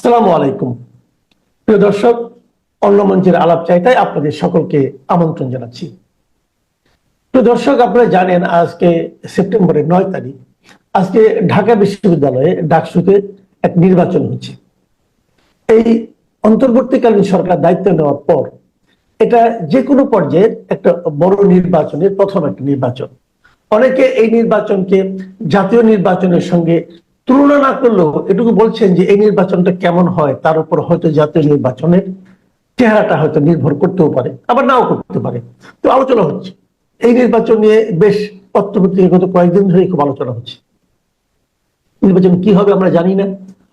আসসালামু আলাইকুম। প্রিয় দর্শক, অন্য মঞ্চের আলাপ চাইতায় আপনাদের সকলকে আমন্ত্রণ জানাচ্ছি। প্রিয় দর্শক, আপনারা জানেন আজকে সেপ্টেম্বরের নয় তারিখ। আজকে ঢাকা বিশ্ববিদ্যালয়ে ডাকসুতে এক নির্বাচন হচ্ছে। এই অন্তর্বর্তীকালীন সরকার দায়িত্ব নেওয়ার পর এটা যে কোনো পর্যায়ের একটা বড় নির্বাচনের প্রথম একটা নির্বাচন। অনেকে এই নির্বাচনকে জাতীয় নির্বাচনের সঙ্গে তুলনা না করলেও এটুকু বলছেন যে এই নির্বাচনটা কেমন হয়, তার উপর হয়তো জাতীয় নির্বাচনের চেহারাটা হয়তো নির্ভর করতেও পারে, আবার নাও করতে পারে। তো আলোচনা হচ্ছে। এই নির্বাচন নিয়ে বেশ পত্রপত্রিকা গত কয়েকদিন ধরে খুব আলোচনা হচ্ছে। নির্বাচন কি হবে আমরা জানি না,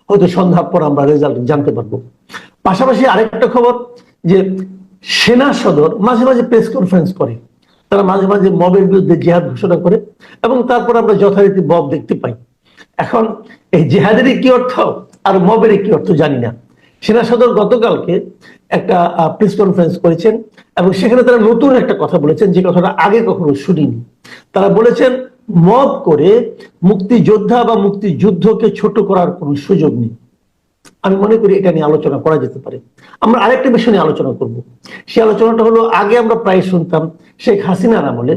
হয়তো সন্ধ্যার পর আমরা রেজাল্ট জানতে পারব। পাশাপাশি আরেকটা খবর যে সেনা সদর মাঝে মাঝে প্রেস কনফারেন্স করে, তারা মাঝে মাঝে মবের বিরুদ্ধে জেহাদ ঘোষণা করে, এবং তারপর আমরা যথারীতি মব দেখতে পাই। এখন এই জেহাদেরই কি অর্থ আর মবের কি অর্থ জানি না। সেনা সদর গতকালকে একটা প্রেস কনফারেন্স করেছেন এবং সেখানে তারা নতুন একটা কথা বলেছেন যে কথাটা আগে কখনো শুনিনি। তারা বলেছেন, মব করে মুক্তিযোদ্ধা বা মুক্তিযুদ্ধকে ছোট করার কোনো সুযোগ নেই। আমি মনে করি এটা নিয়ে আলোচনা করা যেতে পারে। আমরা আরেকটা বিষয় নিয়ে আলোচনা করব। সেই আলোচনাটা হলো, আগে আমরা প্রায় শুনতাম শেখ হাসিনার আমলে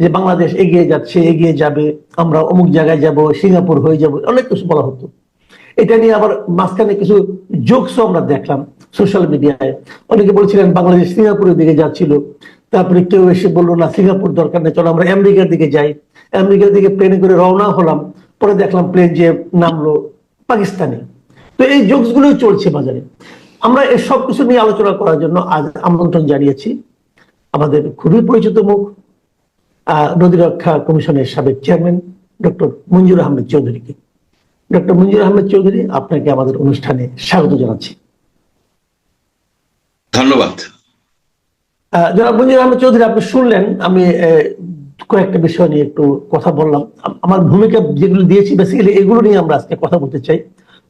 যে বাংলাদেশ এগিয়ে যাচ্ছে, এগিয়ে যাবে, আমরা অমুক জায়গায় যাব, সিঙ্গাপুর হয়ে যাব, অনেক কিছু বলা হতো। এটা নিয়ে আবার মাঝখানে কিছু জোকসও আমরা দেখলাম সোশ্যাল মিডিয়ায় অনেকে বলছিলেন, বাংলাদেশ সিঙ্গাপুরের দিকে যাচ্ছিল। তারপরে কেউ এসে বলল, না, সিঙ্গাপুর দরকার নেই, চলো আমরা আমেরিকার দিকে যাই। আমেরিকার দিকে প্লেনে করে রওনা হলাম। পরে দেখলাম প্লেন যে নামলো পাকিস্তানে। তো এই জোকস গুলোই চলছে বাজারে। আমরা এই সব কিছু নিয়ে আলোচনা করার জন্য আজ আমন্ত্রণ জানিয়েছি আমাদের খুবই পরিচিত মুখ নদী রক্ষা কমিশনের সাবেক চেয়ারম্যান ডক্টর মঞ্জুর আহমেদ চৌধুরীকে। ডক্টর মঞ্জুর আহমেদ চৌধুরী আপনাকে আমাদের অনুষ্ঠানে স্বাগত জানাচ্ছি। ধন্যবাদ। জনাব মঞ্জুর আহমেদ চৌধুরী আপনি শুনলেন আমি কয়েকটা বিষয় নিয়ে একটু কথা বললাম। আমার ভূমিকা যেগুলো দিয়েছি বেসিক্যালি এগুলো নিয়ে আমরা আজকে কথা বলতে চাই।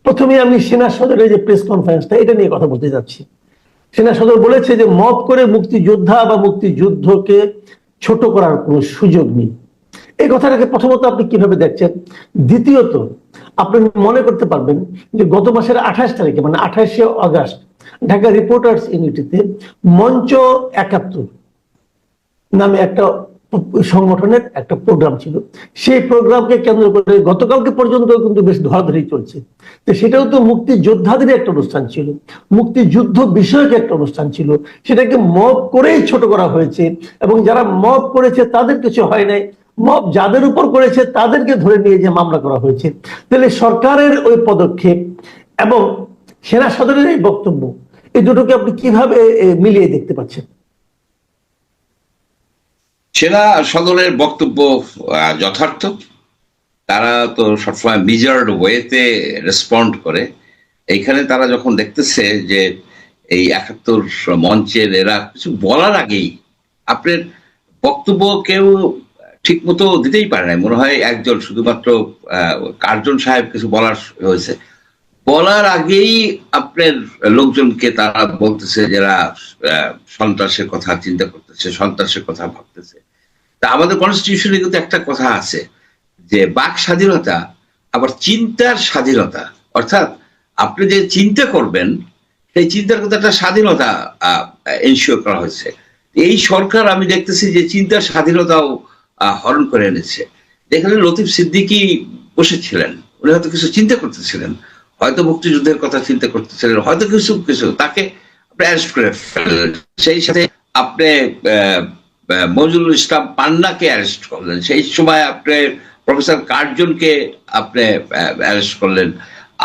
প্রথমে আমি সেনা সদরের যে প্রেস কনফারেন্সটা এটা নিয়ে কথা বলতে যাচ্ছি। সেনা সদর বলেছে যে, মত করে মুক্তিযোদ্ধা বা মুক্তিযুদ্ধকে ছোট করার কোনো সুযোগ নেই। এই কথাটাকে প্রথমত আপনি কীভাবে দেখছেন? দ্বিতীয়ত, আপনি মনে করতে পারবেন যে, গত মাসের আঠাশ তারিখে মানে আঠাশে আগস্ট, ঢাকা রিপোর্টার্স ইউনিটিতে মঞ্চ একাত্তর নামে একটা সংগঠনের একটা প্রোগ্রাম ছিল। সেই প্রোগ্রামকে কেন্দ্র করে গতকালকে পর্যন্ত কিন্তু বেশ ধরাধরি চলছে। তো সেটাও তো মুক্তিযোদ্ধাদের একটা অনুষ্ঠান ছিল। মুক্তিযুদ্ধ বিষয়ক একটা অনুষ্ঠান ছিল। সেটাকে মব করেই ছোট করা হয়েছে এবং যারা মব করেছে তাদের কিছু হয় নাই। মব যাদের উপর করেছে তাদেরকে ধরে নিয়ে যে মামলা করা হয়েছে। তাহলে সরকারের ওই পদক্ষেপ এবং সেনা সদরের এই বক্তব্য, এই দুটোকে আপনি কীভাবে মিলিয়ে দেখতে পাচ্ছেন? সেনা সদরের বক্তব্য যথার্থ। তারা তো সবসময় মিজার্ড ওয়েতে রেসপন্ড করে। এইখানে তারা যখন দেখতেছে যে এই একাত্তর মঞ্চের এরা কিছু বলার আগেই আপনার বক্তব্য কেউ ঠিক মতো দিতেই পারে না মনে হয় একজন শুধুমাত্র কার্জন সাহেব কিছু বলার হয়েছে। বলার আগেই আপনার লোকজনকে তারা বলতেছে যারা সন্ত্রাসের কথা চিন্তা করতেছে, সন্ত্রাসের কথা ভাবতেছে। তা আমাদের কনস্টিটিউশনে কিন্তু একটা কথা আছে যে বাক স্বাধীনতা, আবার চিন্তার স্বাধীনতা। অর্থাৎ আপনি যে চিন্তা করবেন, সেই চিন্তার কিন্তু একটা স্বাধীনতা এনশিওর করা হয়েছে। এই সরকার আমি দেখতেছি যে চিন্তার স্বাধীনতাও হরণ করে এনেছে। যেখানে লতিফ সিদ্দিকি বসেছিলেন। উনি হয়তো কিছু চিন্তা করতেছিলেন। হয়তো মুক্তিযুদ্ধের কথা চিন্তা করতেছিলেন। হয়তো কিছু কিছু তাকে অ্যারেস্ট করে ফেললেন। সেই সাথে আপনি মজুরুল ইসলাম পান্নাকে অ্যারেস্ট করলেন। সেই সময় আপনি প্রফেসর কার্জনকে আপনি অ্যারেস্ট করলেন।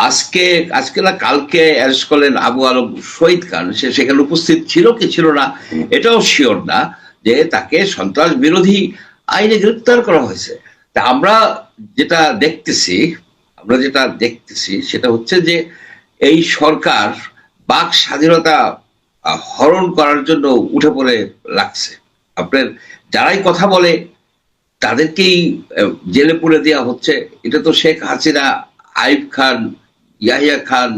আজকে আজকে না কালকে অ্যারেস্ট করলেন আবু আলম শহীদ খান। সে সেখানে উপস্থিত ছিল কি ছিল না, এটাও শিওর না যে তাকে সন্ত্রাস বিরোধী আইনে গ্রেপ্তার করা হয়েছে। তা আমরা যেটা দেখতেছি, আমরা যেটা দেখতেছি সেটা হচ্ছে যে এই সরকার বাক স্বাধীনতা হরণ করার জন্য উঠে পড়ে লাগছে। আপনার যারাই কথা বলে, তাদেরকেই জেলে পুরে দেওয়া হচ্ছে। এটা তো শেখ হাসিনা আইব খান, ইয়াহিয়া খান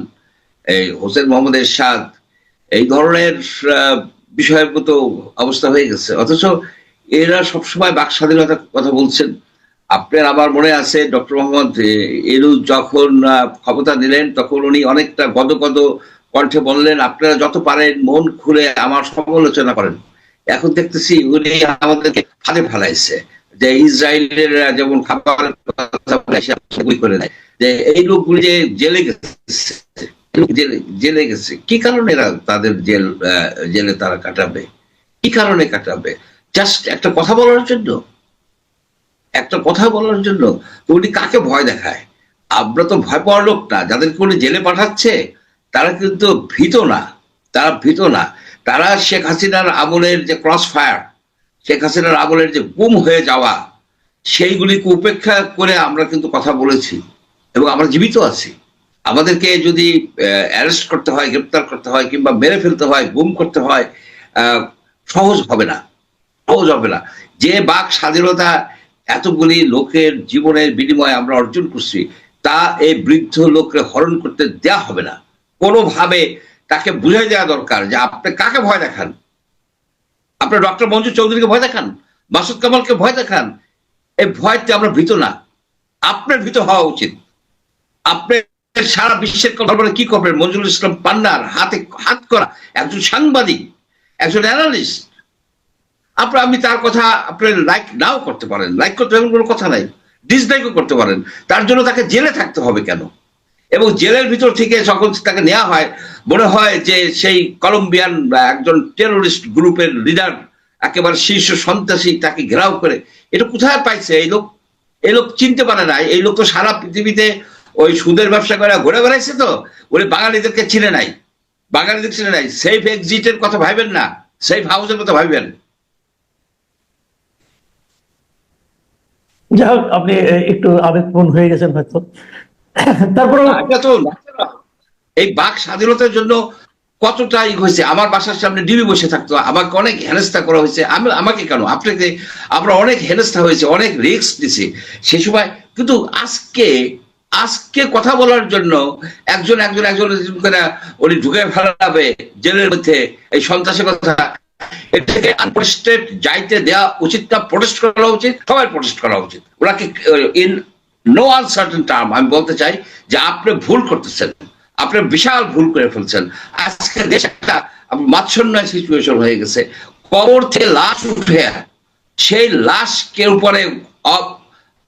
এই হোসেন মোহাম্মদ এরশাদ, এই ধরনের বিষয়ের মতো অবস্থা হয়ে গেছে। অথচ এরা সবসময় বাক স্বাধীনতার কথা বলছেন। আপনার আমার মনে আছে ডক্টর মোহাম্মদ এলু যখন ক্ষমতা নিলেন, তখন উনি অনেকটা গদগদ কণ্ঠে বললেন, আপনারা যত পারেন, মন খুলে আমার সমালোচনা করেন। এখন দেখতেছি উনি আমাদেরকে ফাঁদে ফেলাইছে। যে ইসরায়েলের যেমন খাবার করে যে এই লোকগুলি যে জেলে গেছে জেলে গেছে। কি কারণে তাদের জেল জেলে তারা কাটাবে? কি কারণে কাটাবে? জাস্ট একটা কথা বলার জন্য? একটা কথা বলার জন্য? উনি কাকে ভয় দেখায়? আমরা তো ভয় পাওয়ার লোক না। যাদেরকে উনি জেলে পাঠাচ্ছে, তারা কিন্তু ভীত না। তারা ভীত না। তারা শেখ হাসিনার আমলের যে ক্রস ফায়ার শেখ হাসিনার আমলের যে গুম হয়ে যাওয়া, সেইগুলিকে উপেক্ষা করে আমরা কিন্তু কথা বলেছি এবং আমরা জীবিত আছি। আমাদেরকে যদি অ্যারেস্ট করতে হয়, গ্রেপ্তার করতে হয়, কিংবা মেরে ফেলতে হয়, গুম করতে হয় সহজ হবে না। সহজ হবে না। যে বাক স্বাধীনতা এতগুলি লোকের জীবনের বিনিময়ে আমরা অর্জন করছি, তা এই বৃদ্ধ লোককে হরণ করতে দেয়া হবে না। কোনোভাবে তাকে বুঝে দেওয়া দরকার যে আপনি কাকে ভয় দেখান? আপনি ডক্টর মঞ্জু চৌধুরীকে ভয় দেখান? মাসুদ কামালকে ভয় দেখান? এই ভয়তে আমরা ভীত না। আপনার ভীত হওয়া উচিত। আপনি সারা বিশ্বের কথা বলে কি করবেন? মঞ্জুরুল ইসলাম পান্নার হাতে হাত করা একজন সাংবাদিক, একজন অ্যানালিস্ট। আপনার আমি তার কথা আপনি লাইক নাও করতে পারেন। লাইক করতে এমন কোনো কথা নাই। ডিসলাইকও করতে পারেন। তার জন্য তাকে জেলে থাকতে হবে কেন? এবং জেলের ভিতর থেকে যখন তাকে নেওয়া হয়, মনে হয় যে সেই কলম্বিয়ান একজন টেরোরিস্ট গ্রুপের লিডার একেবারে শীর্ষ সন্ত্রাসী তাকে ঘেরাও করে। এটা কোথায় পাইছে? এই লোক এই লোক চিনতে পারে না। এই লোক তো সারা পৃথিবীতে ওই সুদের ব্যবসা করে ঘুরে বেড়াইছে তো। ওই বাঙালিদেরকে চিনে নাই। বাঙালিদের চিনে নাই। সেফ এক্সিটের কথা ভাবেন না। সেফ হাউসের কথা ভাববেন যাই হোক, আপনি একটু আবেগপূর্ণ হয়ে গেছেন হয়তো। তারপরে এই বাক স্বাধীনতার জন্য হয়েছে? আমার বাসার সামনে ডিবি বসে থাকতো। আমাকে অনেক হেনস্থা করা হয়েছে। আমি, আমাকে কেন? আপনাকে, আমরা অনেক হেনস্থা হয়েছে, অনেক রিস্ক সে সময় কিন্তু আজকে আজকে কথা বলার জন্য একজন একজন একজন করে উনি ঢুকে ফেলাবে জেলের মধ্যে। এই সন্ত্রাসের কথা। এটাকে আনপ্রেস্টেড যাইতে দেওয়া উচিত না প্রোটেস্ট করা উচিত, সবাই প্রোটেস্ট করা উচিত। ওনাকে ইন নো আনসার্টেন টার্ম আমি বলতে চাই যে আপনি ভুল করতেছেন। আপনি বিশাল ভুল করে ফেলছেন। আজকে দেশ একটা মাচ্ছন্ন সিচুয়েশন হয়ে গেছে। কবর থেকে লাশ উঠে সেই লাশকে উপরে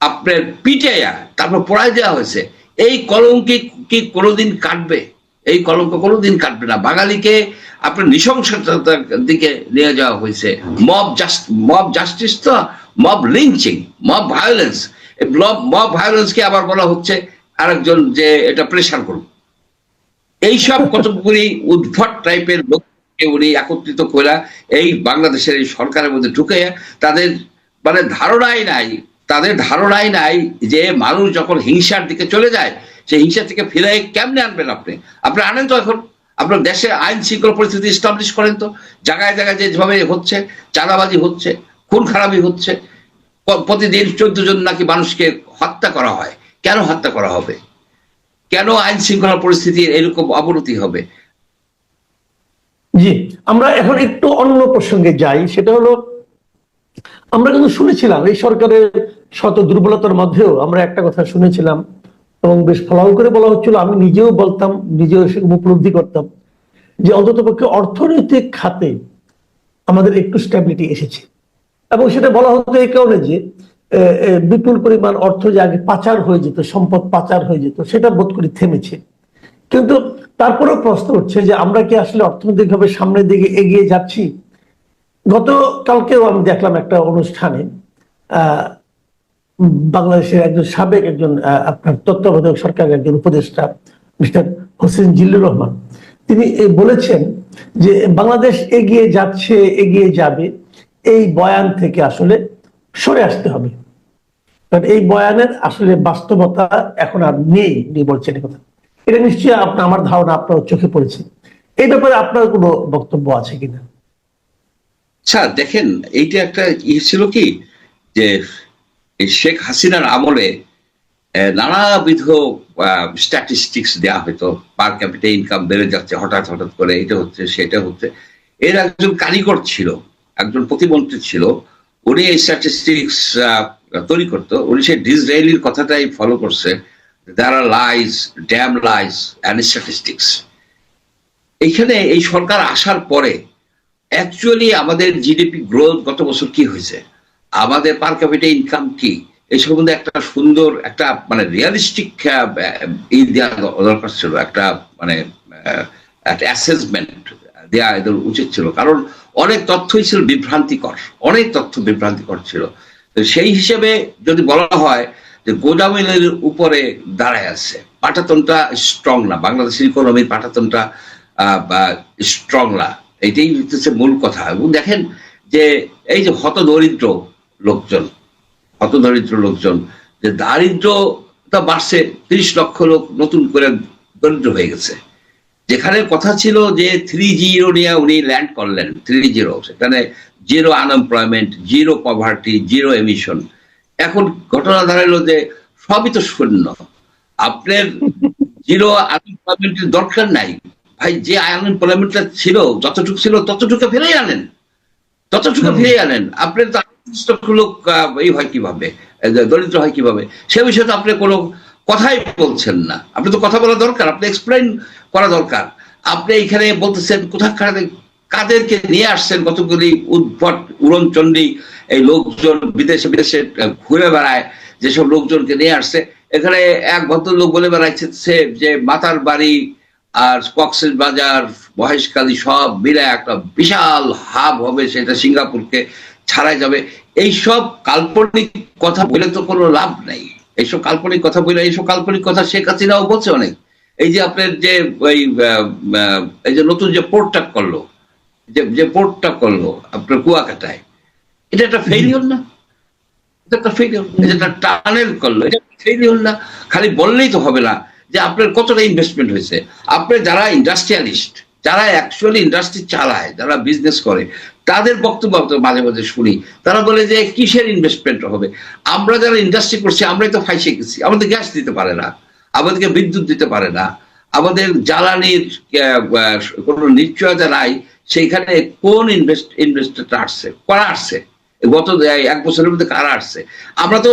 আপনার পিটাইয়া তারপর পড়াই দেওয়া হয়েছে। এই কলঙ্ক কি কোনোদিন কাটবে? এই কলঙ্ক কোনোদিন কাটবে না। বাঙালিকে আপনার নৃশংসতার দিকে নিয়ে যাওয়া হয়েছে। মব জাস্ট মব জাস্টিস তো mob lynching mob violence mob ভায়োলেন্সকে আবার বলা হচ্ছে আরেকজন যে এটা প্রেশার করুন এইসব কতগুলি উদ্ভট টাইপের লোককে উনি একত্রিত করে এই বাংলাদেশের এই সরকারের মধ্যে ঢুকে তাদের মানে ধারণাই নাই, তাদের ধারণাই নাই যে মানুষ যখন হিংসার দিকে চলে যায়, সেই হিংসা থেকে ফিরে কেমনে আনবেন আপনি? আপনি আনেন তো এখন। আপনার দেশে আইন শৃঙ্খলা পরিস্থিতি স্টাবলিশ করেন তো। জায়গায় জায়গায় যেভাবে হচ্ছে, চাঁদাবাজি হচ্ছে খুন খারাপি হচ্ছে প্রতিদিন চোদ্দ জন নাকি মানুষকে হত্যা করা হয়। কেন হত্যা করা হবে? কেন আইন শৃঙ্খলা পরিস্থিতির এরকম অবনতি হবে? জি, আমরা এখন একটু অন্য প্রসঙ্গে যাই। সেটা হলো, আমরা কিন্তু শুনেছিলাম, এই সরকারের শত দুর্বলতার মধ্যেও আমরা একটা কথা শুনেছিলাম এবং বেশ ফলাও করে বলা হচ্ছিল, আমি নিজেও বলতাম, নিজেও উপলব্ধি করতাম যে অন্ততপক্ষে অর্থনৈতিক খাতে আমাদের একটু স্ট্যাবিলিটি এসেছে। এবং সেটা বলা হতো এই কারণে যে বিপুল পরিমাণ অর্থ যে আগে পাচার হয়ে যেত, সম্পদ পাচার হয়ে যেত, সেটা বোধ করি থেমেছে। কিন্তু তারপরেও প্রশ্ন উঠছে যে আমরা কি আসলে অর্থনৈতিকভাবে সামনের দিকে এগিয়ে যাচ্ছি? গতকালকেও আমি দেখলাম একটা অনুষ্ঠানে বাংলাদেশের একজন সাবেক একজন আপনার তত্ত্বাবধায়ক সরকারের একজন উপদেষ্টা, মিস্টার হোসেন জিল্লুর রহমান। তিনি বলেছেন যে বাংলাদেশ এগিয়ে যাচ্ছে, এগিয়ে যাবে এই বয়ান থেকে আসলে সরে আসতে হবে। কারণ এই বয়ানের আসলে বাস্তবতা এখন আর নেই বলছেন কথা। এটা নিশ্চয়ই আপনার আমার ধারণা আপনার চোখে পড়েছে। এই ব্যাপারে আপনার কোনো বক্তব্য আছে কিনা? আচ্ছা দেখেন, এইটা একটা ইয়ে ছিল কি, যে শেখ হাসিনার আমলে নানাবিধ স্ট্যাটিস্টিক্স দেওয়া হতো পার ক্যাপিটা ইনকাম বেড়ে যাচ্ছে, হঠাৎ হঠাৎ করে, এটা হচ্ছে, সেটা হচ্ছে। এর একজন কারিগর ছিল একজন প্রতিমন্ত্রী ছিল, উনি এই স্ট্যাটিস্টিক্স তৈরি করতো। উনি সেই ডিসরায়েলির কথাটাই ফলো করছে there are lies damn lies and statistics এইখানে এই সরকার আসার পরে অ্যাকচুয়ালি আমাদের জিডিপি গ্রোথ গত বছর কি হয়েছে? আমাদের পার ক্যাপিটা ইনকাম কি? এই সম্বন্ধে একটা সুন্দর, একটা মানে রিয়ালিস্টিক ই দেওয়া দরকার ছিল, একটা মানে একটা অ্যাসেসমেন্ট দেওয়া এদের উচিত ছিল। কারণ অনেক তথ্যই ছিল বিভ্রান্তিকর, অনেক তথ্য বিভ্রান্তিকর ছিল। সেই হিসেবে যদি বলা হয় যে গোদামিলের উপরে দাঁড়ায় আছে পাঠাতনটা স্ট্রং না, বাংলাদেশের ইকোনমির পাটাতনটা স্ট্রং না, এটাই হচ্ছে মূল কথা। এবং দেখেন যে এই যে হত দরিদ্র লোকজন হত দরিদ্র লোকজন, যে দারিদ্রতা বাড়ছে, তিরিশ লক্ষ লোক নতুন করে দরিদ্র হয়ে গেছে। যেখানে কথা ছিল যে থ্রি জিরো নিয়ে উনি ল্যান্ড করলেন থ্রি জিরো সেখানে zero unemployment zero poverty zero emission এখন ঘটনা দাঁড়াল যে সবই তো শূন্য। আপনার জিরো আনএমপ্লয়মেন্টের দরকার নাই। ভাই যে আনএমপ্লয়মেন্টটা ছিল যতটুকু ছিল ততটুকু ফিরেই আনেন। ততটুকু। ফিরেই আনেন। আপনি তো লোক এই হয় কীভাবে? দরিদ্র হয় কীভাবে? সে বিষয়ে তো আপনি কোনো কথাই বলছেন না। আপনি তো কথা বলা দরকার, আপনি এক্সপ্লেন করা দরকার। আপনি এখানে বলতেছেন, কোথাকার কাদেরকে নিয়ে আসছেন কতগুলি উদ্ভট, উড়নচণ্ডী, এই লোকজন বিদেশে বিদেশে ঘুরে বেড়ায়, যেসব লোকজনকে নিয়ে আসছে। এখানে এক ভদ্রলোক বলে বেড়াইছে যে মাতার বাড়ি আর কক্সেস বাজার মহেশকালী সব মিলে একটা বিশাল হাব হবে, সেটা সিঙ্গাপুরকে ছাড়াই যাবে। এইসব কাল্পনিক কথা বলে তো কোনো লাভ নেই। এইসব কাল্পনিক কথা বলে এইসব কাল্পনিক কথা শেখ হাসিনাও বলছে অনেক। এই যে আপনার যে ওই এই যে নতুন যে পোর্টটা করল যে যে পোর্টটা করল আপনার কুয়াকাটায় এটা একটা ফেলিওর না? এটা একটা ফেলিওর এটা একটা টানেল করল এটা ফেলিওর না? খালি বললেই তো হবে না যে আপনার কতটা ইনভেস্টমেন্ট হয়েছে। আপনার যারা ইন্ডাস্ট্রিয়ালিস্ট যারা অ্যাকচুয়ালি ইন্ডাস্ট্রি চালায় যারা বিজনেস করে তাদের বক্তব্য মাঝে মাঝে শুনি। তারা বলে যে, কিসের ইনভেস্টমেন্ট হবে? আমরা যারা ইন্ডাস্ট্রি করছি, আমরাই তো ফাইসে গেছি আমাদের গ্যাস দিতে পারে না। আমাদেরকে বিদ্যুৎ দিতে পারে না। আমাদের জ্বালানির কোনো নিশ্চয়তা নাই। সেইখানে কোন ইনভেস্ট ইনভেস্টরটা আসছে? কারা আসছে? গত এক বছরের মধ্যে কারা আসছে? আমরা তো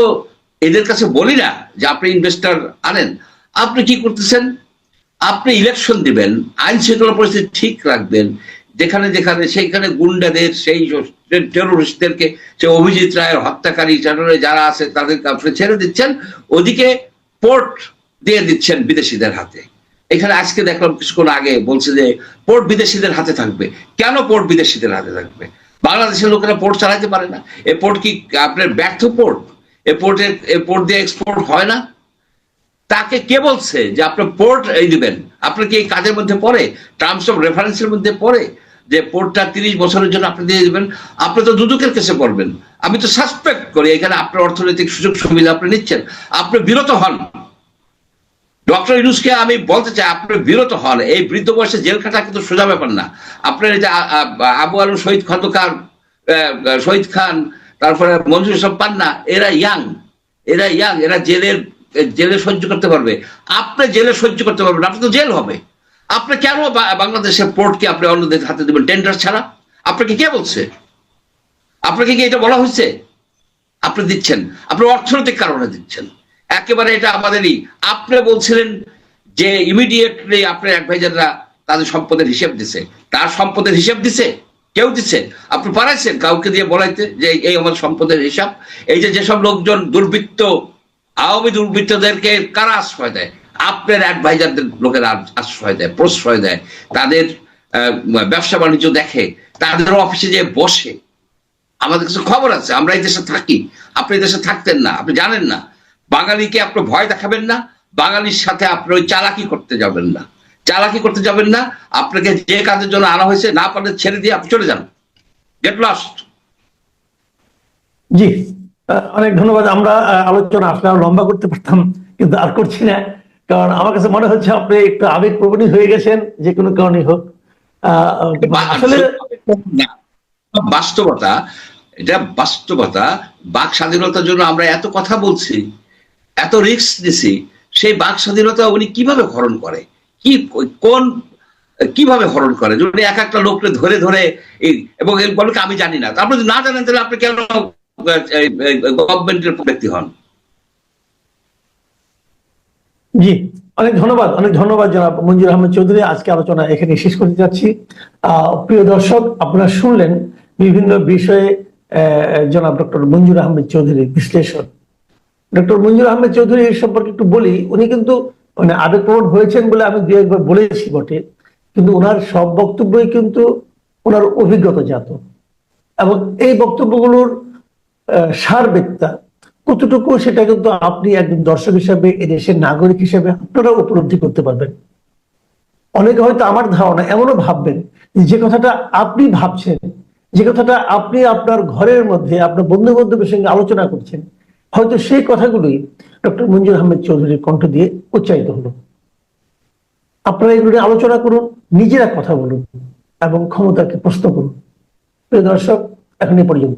এদের কাছে বলি না যে, আপনি ইনভেস্টর আনেন। আপনি কি করতেছেন? আপনি ইলেকশন দিবেন, আইন শৃঙ্খলা পরিস্থিতি ঠিক রাখবেন। যেখানে যেখানে সেইখানে গুন্ডাদের, সেই টেরোরিস্টদেরকে, সে অভিজিৎ রায়ের হত্যাকারী টেরোরে যারা আছে তাদেরকে আপনি ছেড়ে দিচ্ছেন, ওদিকে পোর্ট দিয়ে দিচ্ছেন বিদেশিদের হাতে। এখানে আজকে দেখলাম কিছুক্ষণ আগে বলছে যে পোর্ট বিদেশিদের হাতে থাকবে। কেন পোর্ট বিদেশিদের হাতে থাকবে? বাংলাদেশের লোকেরা পোর্ট চালাতে পারে না। এ পোর্ট কি আপনার ব্যর্থ পোর্ট? এ পোর্টের, এ পোর্ট দিয়ে এক্সপোর্ট হয় না? তাকে কে বলছে যে আপনি পোর্ট এই দিবেন? আপনার কি এই কাজের মধ্যে পড়ে? টার্মস অফ রেফারেন্সের মধ্যে পড়ে? যে পোর্টটা তিরিশ বছরের জন্য আপনি দিয়ে দেবেন, আপনি তো দুদকের কেসে পড়বেন। আমি তো সাসপেক্ট করি, এখানে আপনার অর্থনৈতিক সুযোগ সুবিধা আপনি নিচ্ছেন। আপনি বিরত হন। ডক্টর ইউনুসকে আমি বলতে চাই, আপনি বিরত হন। এই বৃদ্ধ বয়সে জেল খাটা কিন্তু সোজা ব্যাপার না। আপনার এই যে আবু আলম, শহীদ খন্দকার শহীদ খান, তারপরে মঞ্জুর সব পান্না, এরা ইয়াং। এরা ইয়াং, এরা জেলের জেলে সহ্য করতে পারবে। আপনি জেলে সহ্য করতে পারবেন আপনি তো জেল হবে। আপনি কেন বাংলাদেশের পোর্টকে আপনি অন্যদের হাতে দেবেন? টেন্ডার ছাড়া? আপনাকে কে বলছে? আপনাকে কি এটা বলা হয়েছে? আপনি দিচ্ছেন। আপনি অর্থনৈতিক কারণে দিচ্ছেন। একেবারে এটা আমাদেরই। আপনি বলছিলেন যে ইমিডিয়েটলি আপনার অ্যাডভাইজাররা তাদের সম্পদের হিসেব দিছে। তার সম্পদের হিসেব দিছে? কেউ দিচ্ছে আপনি পারাইছেন কাউকে দিয়ে বলাইতে যে এই আমার সম্পদের হিসাব? এই যে যেসব লোকজন দুর্বৃত্ত, আওয়ামী দুর্বৃত্তদেরকে কারা আশ্রয় দেয়? আপনার অ্যাডভাইজারদের লোকেরা আশ্রয় দেয়, প্রশ্রয় দেয়। তাদের ব্যবসা বাণিজ্য দেখে, তাদের অফিসে যে বসে। আমাদের কাছে খবর আছে, আমরা এই দেশে থাকি। আপনি এই দেশে থাকতেন না, আপনি জানেন না। বাঙালিকে আপনি ভয় দেখাবেন না, বাঙালির সাথে আপনি ওই চালাকি করতে যাবেন না। চালাকি করতে যাবেন না, আপনাকে যে কাজের জন্য আনা হয়েছে, না পারলে ছেড়ে দিয়ে আপনি চলে যান। গেট লস্ট জি অনেক ধন্যবাদ। আমরা আলোচনা আসলে লম্বা করতে পারতাম, কিন্তু আর করছি না। কারণ আমার কাছে মনে হচ্ছে আপনি একটু আবেগ প্রবণী হয়ে গেছেন যে কোনো কারণে হোক। আসলে বাস্তবতা এটা বাস্তবতা বাক স্বাধীনতার জন্য আমরা এত কথা বলছি এত রিস্ক দিছি সেই বাক স্বাধীনতা উনি কীভাবে হরণ করে? কি কোন কীভাবে হরণ করে? যদি এক একটা লোককে ধরে ধরে এবং বলে আমি জানি না। আপনি যদি না জানেন তাহলে আপনি কেন গভর্নমেন্টের ব্যক্তি হন? জি অনেক ধন্যবাদ অনেক ধন্যবাদ জনাব মঞ্জুর আহমেদ চৌধুরী। আজকে আলোচনা এখানে শেষ করতে যাচ্ছি। প্রিয় দর্শক আপনারা শুনলেন বিভিন্ন বিষয়ে জনাব ডক্টর মঞ্জুর আহমেদ চৌধুরীর বিশ্লেষণ। ডক্টর মঞ্জুর আহমেদ চৌধুরী সম্পর্কে একটু বলি উনি কিন্তু মানে আবেগপ্রবণ হয়েছেন বলে আমি দু একবার বলেছি বটে কিন্তু ওনার সব বক্তব্যই কিন্তু ওনার অভিজ্ঞতা জাত। এবং এই বক্তব্যগুলোর আহ, সারবেত্তা কতটুকু সেটা কিন্তু আপনি একজন দর্শক হিসাবে এদেশের নাগরিক হিসাবে আপনারা উপলব্ধি করতে পারবেন। অনেকে হয়তো আমার ধারণা এমনও ভাববেন যে কথাটা আপনি ভাবছেন, যে কথাটা আপনি আপনার ঘরের মধ্যে, আপনার বন্ধু বান্ধবের সঙ্গে আলোচনা করছেন, হয়তো সেই কথাগুলোই ডক্টর মঞ্জুর আহমেদ চৌধুরীর কণ্ঠ দিয়ে উচ্চারিত হলো। আপনারা এগুলো নিয়ে আলোচনা করুন, নিজেরা কথা বলুন এবং ক্ষমতাকে প্রশ্ন করুন। প্রিয় দর্শক, এখন এ পর্যন্ত।